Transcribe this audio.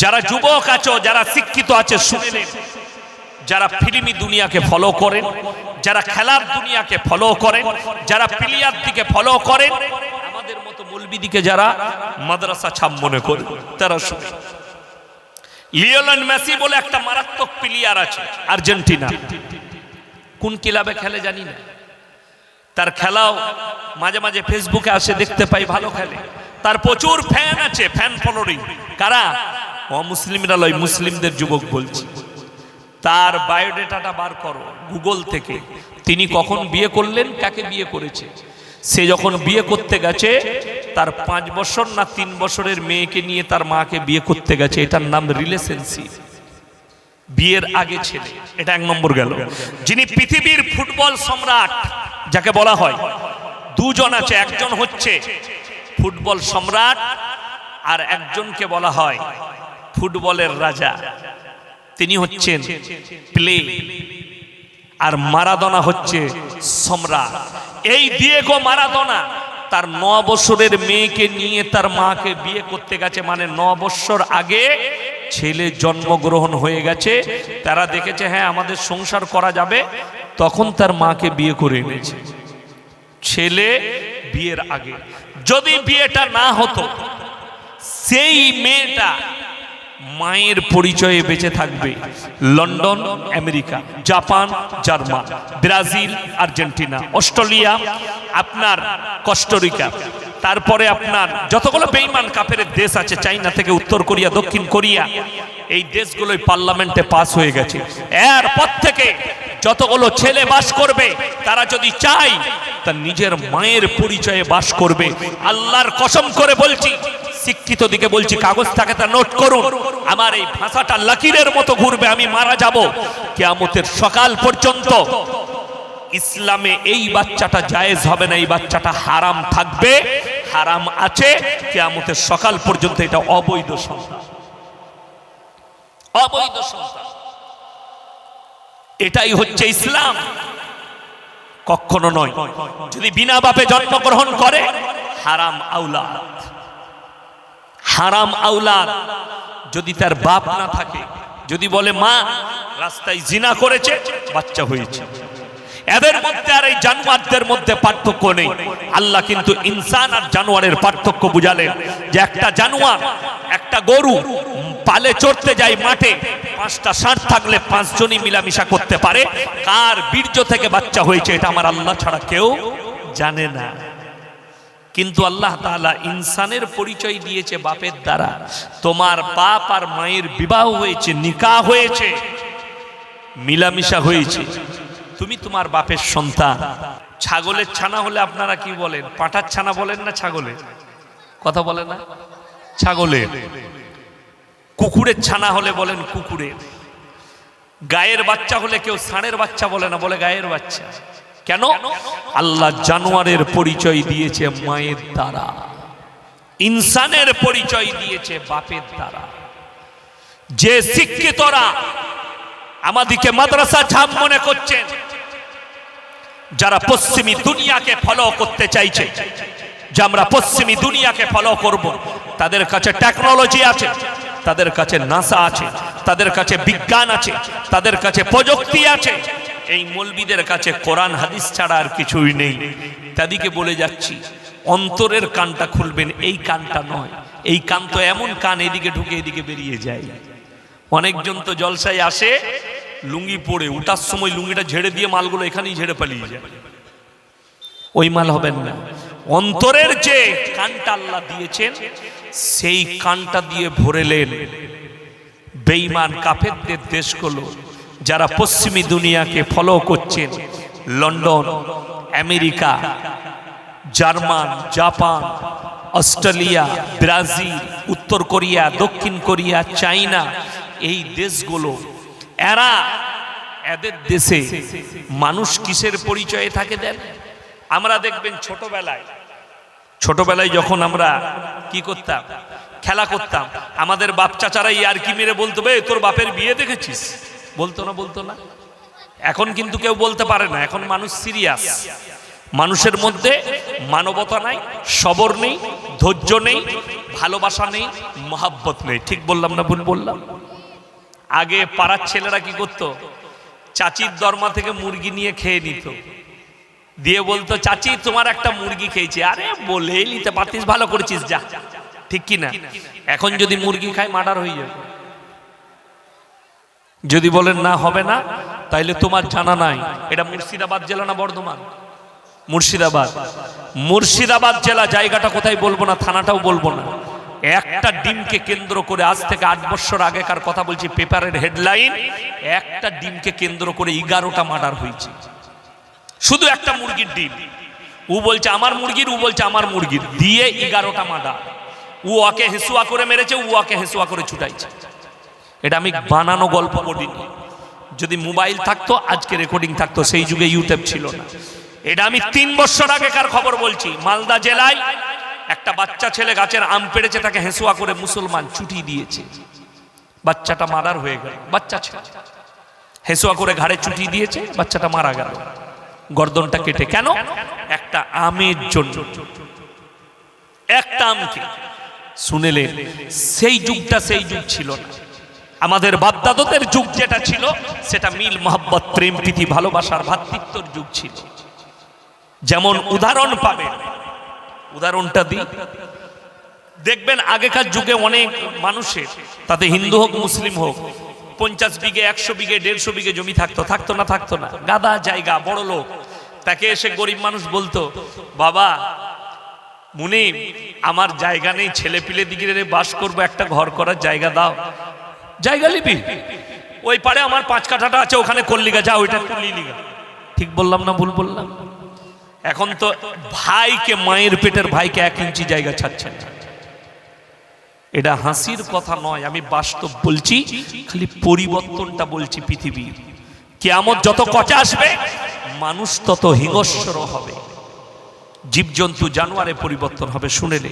যারা যুবক আছো, যারা শিক্ষিত আছে, শুনে। যারা ফিল্মি দুনিয়াকে ফলো করেন, যারা খেলার দুনিয়াকে ফলো করেন, যারা প্লেয়ার দিকে ফলো করেন, আমাদের মতো মৌলবিদিকে যারা মাদ্রাসা ছাপ মনে করে, তারা শুনে লিওলান মেসি বলে একটা মারাত্মক প্লেয়ার আছে, আর্জেন্টিনা। কোন ক্লাবে খেলে জানি না। তার খেলাও মাঝে মাঝে ফেসবুকে আসে, দেখতে পাই, ভালো খেলে। তার প্রচুর ফ্যান আছে ফ্যান ফলোরিং কারা? অমুসলিমরা লয় মুসলিমদের যুবক বলছি, তার বায়োডেটাটা বার করো গুগল থেকে। তিনি কখন বিয়ে করলেন, কাকে বিয়ে করেছে? সে যখন বিয়ে করতে গেছে, তার পাঁচ বছর না তিন বছরের মেয়েকে নিয়ে তার মাকে বিয়ে করতে গেছে, এটার নাম রিলেশনশিপ। বিয়ের আগে ছেলে, এটা এক নম্বর গেল। যিনি পৃথিবীর ফুটবল সম্রাট, যাকে বলা হয়, দুজন আছে, একজন হচ্ছে ফুটবল সম্রাট আর একজনকে বলা হয় ফুটবলের রাজা। তিনি হচ্ছেন প্লে আর মারাদোনা হচ্ছে সম্রাট। এই দিয়েগো মারাদোনা তার ন বছরের মেয়েকে নিয়ে তার মাকে বিয়ে করতে গেছে। মানে ন বছর আগে ছেলে জন্মগ্রহণ হয়ে গেছে। তারা দেখেছে হ্যাঁ আমাদের সংসার করা যাবে। তখন তার মাকে বিয়ে করে এনেছে। ছেলে বিয়ের আগে। যদি বিয়েটা না হতো, সেই মেয়েটা মায়ের পরিচয়ে বেঁচে থাকবে। London, America, Japan, German, Brazil, Argentina, Australia, আপনার কস্টোরিকা তারপরে আপনার যতগুলো বেইমান কাপের দেশ আছে, চাইনা থেকে উত্তর কোরিয়া, দক্ষিণ কোরিয়া, এই দেশগুলোই পার্লামেন্টে পাস হয়ে গেছে। এরপর থেকে যতগুলো ছেলে বাস করবে, তারা যদি চায় তার নিজের মায়ের পরিচয়ে বাস করবে। আল্লাহর কসম করে বলছি শিক্ষিত দিকে বলছি, কাগজ থাকে তা নোট করুন। আমার এই ভাষাটা লকিরের মতো ঘুরবে, আমি মারা যাব। কেয়ামতের সকাল পর্যন্ত ইসলামে এই বাচ্চাটা জায়েজ হবে না, এই বাচ্চাটা হারাম থাকবে, হারাম আছে। কেয়ামতের সকাল পর্যন্ত এটা অবৈধ সন্তান। অবৈধ সন্তান। এটাই হচ্ছে ইসলাম। কখনো নয়, যদি বিনা বাপে জন্মগ্রহণ করে, হারাম আউলাদ হারাম আউলাদ যদি তার বাপ না থাকে, যদি বলে, মা, রাস্তায় জিনা করেছে, বাচ্চা হয়েছে। এদের মধ্যে আর এই জানোয়ারদের মধ্যে পার্থক্য নেই। আল্লাহ কিন্তু ইনসান আর জানোয়ারের পার্থক্য বুঝালেন যে একটা জানোয়ার, একটা গরু, পালে চড়তে যায় মাঠে, পাঁচটা ষাট থাকলে পাঁচজনই মিলামিশা করতে পারে। কার বীর্য থেকে বাচ্চা হয়েছে, এটা আমার আল্লাহ ছাড়া কেউ জানে না। কিন্তু আল্লাহ তাআলা ইনসানের পরিচয় দিয়েছে বাপের দ্বারা। তোমার বাপ আর মায়ের বিবাহ হয়েছে নিকা হয়েছে, মিলামিশা হয়েছে। তুমি তোমার বাপের সন্তান। ছাগলের ছানা হলে আপনারা কি বলেন? পাঁঠার ছানা বলেন না ছাগলের? কথা বলে না? ছাগলের। কুকুরের ছানা হলে বলেন কুকুরের। গায়ের বাচ্চা হলে কেউ ষাঁড়ের বাচ্চা বলে না, বলে গায়ের বাচ্চা। কেন? আল্লাহ জানোয়ারের পরিচয় দিয়েছে মায়ের দ্বারা। ইনসানের পরিচয় দিয়েছে বাপের দ্বারা। যে শিক্ষিতরা আমাদিকে মাদ্রাসা ঝাপ মনে করছেন, যারা পশ্চিমী দুনিয়াকে ফলো করতে চাইছে, যে আমরা পশ্চিমী দুনিয়াকে ফলো করব, তাদের কাছে টেকনোলজি আছে, তাদের কাছে নাসা আছে, তাদের কাছে বিজ্ঞান আছে, তাদের কাছে প্রযুক্তি আছে এই মলবিদের কাছে কোরআন, হাদিস ছাড়া আর কিছুই নেই। তাদিকে বলে যাচ্ছি, অন্তরের কানটা খুলবেন, এই কানটা নয়। এই কান তো এমন কান, এদিকে ঢুকে এদিকে বেরিয়ে যায়। অনেকজন তো জলসায় আসে, লুঙ্গি পরে, উঠার সময় লুঙ্গিটা ঝেড়ে দিয়ে মালগুলো এখানেই ঝেড়ে পালিয়ে যায়। ওই মাল হবেন না। অন্তরের যে কানটা আল্লাহ দিয়েছেন, সেই কানটা দিয়ে ভরেলেন বেইমান কাফেরদের দেশগুলো যারা পশ্চিমী দুনিয়াকে ফলো করছেন London America German Japan Australia Brazil উত্তর কোরিয়া দক্ষিণ কোরিয়া চাইনা এই দেশগুলো এরা এদের দেশে মানুষ কিসের পরিচয়ে থাকে দেন? আমরা দেখবেন ছোটবেলায় ছোটবেলায় যখন আমরা কি করতাম? খেলা করতাম। আমাদের বাপ চাচারাই আর কি মেরে বলতো বে তোর বাপের বিয়ে দেখেছিস? বলতো না বলতো না? এখন কিন্তু কেউ বলতে পারে না, এখন মানুষ সিরিয়াস মানুষের মধ্যে মানবতা নাই, সবর নেই, ধৈর্য নেই, ভালোবাসা নেই, মহাব্বত নেই। ঠিক বললাম না, ভুল বললাম? আগে পাড়ার ছেলেরা কি করতো? চাচির দরমা থেকে মুরগি নিয়ে খেয়ে নিত। দিয়ে বলতো, চাচি, তোমার একটা মুরগি খেয়েছি। আরে, বলেই নিতে পারতিস, ভালো করেছিস, যা। ঠিক কি না এখন যদি মুরগি খায় মার্ডার হয়ে যাবে। যদি বলেন না, হবে না, তাইলে তোমার জানা নাই। এটা মুর্শিদাবাদ জেলা না বর্ধমান? মুর্শিদাবাদ। মুর্শিদাবাদ জেলা জায়গাটা কোথায় বলব না, থানাটাও বলব না। একটা ডিমকে কেন্দ্র করে আজ থেকে আট বছর আগেকার কথা বলছি, পেপারের হেডলাইন, একটা ডিমকে কেন্দ্র করে এগারোটা মার্ডার হয়েছে। শুধু একটা মুরগির ডিম। ও বলছে, আমার মুরগির ও বলছে, আমার মুরগির দিয়ে এগারোটা মার্ডার। ও ওকে হেসুয়া করে মেরেছে ও ওকে হেসুয়া করে ছুটাইছে। এটা আমি বানানো গল্প বলিনি যদি মোবাইল থাকতো, আজকে রেকর্ডিং থাকতো, সেই যুগে ইউটিউব ছিল না। এটা আমি তিন বছর আগেকার খবর বলছি। মালদা জেলায় একটা বাচ্চা ছেলে গাছের আম পেড়েছে, তাকে হেসুয়া করে মুসলমান ছুটি দিয়েছে। বাচ্চাটা মারার হয়ে গেল। বাচ্চা ছেলে। হেসুয়া করে ঘাড়ে ছুটি দিয়েছে, বাচ্চাটা মারা গেল। গর্দনটা কেটে। কেন? একটা আমের জন্য। একটা আমকে। শুনেলে সেই যুগটা সেই যুগ ছিল না। আমাদের বাপদাদদের যুগ যেটা ছিল, সেটা মিল, মোহাব্বত, প্রেম, প্রীতি, ভালোবাসার ভাতৃত্বর যুগ ছিল। যেমন উদাহরণ পাবে। উদাহরণটা দিই। দেখবেন আগেকার যুগে অনেক মানুষের, তাতে হিন্দু হোক, মুসলিম হোক, পঞ্চাশ বিঘে, একশো বিঘে, দেড়শো বিঘে জমি থাকতো থাকতো না থাকতো না। গাদা জায়গা, বড় লোক। তাকে এসে গরিব মানুষ বলতো, বাবা মুনি আমার জায়গা নেই ছেলে পিলে দিকে বাস করব, একটা ঘর করার জায়গা দাও। জায়গা লিবি ওই পারে আমার পাঁচ কাঠাটা আছে, ওখানে করলিগা যা ওইটা করলি ঠিক বললাম না ভুল বললাম? এখন তো ভাইকে, মায়ের পেটের ভাইকে এক ইঞ্চি জায়গা ছাড়ছে এটা হাসির কথা নয়, আমি বাস্তব বলছি, খালি পরিবর্তনটা বলছি পৃথিবীর কেয়ামত যত কচা আসবে, মানুষ তত হিংস্র হবে। জীবজন্তু জানোয়ারে পরিবর্তন হবে শুনেলে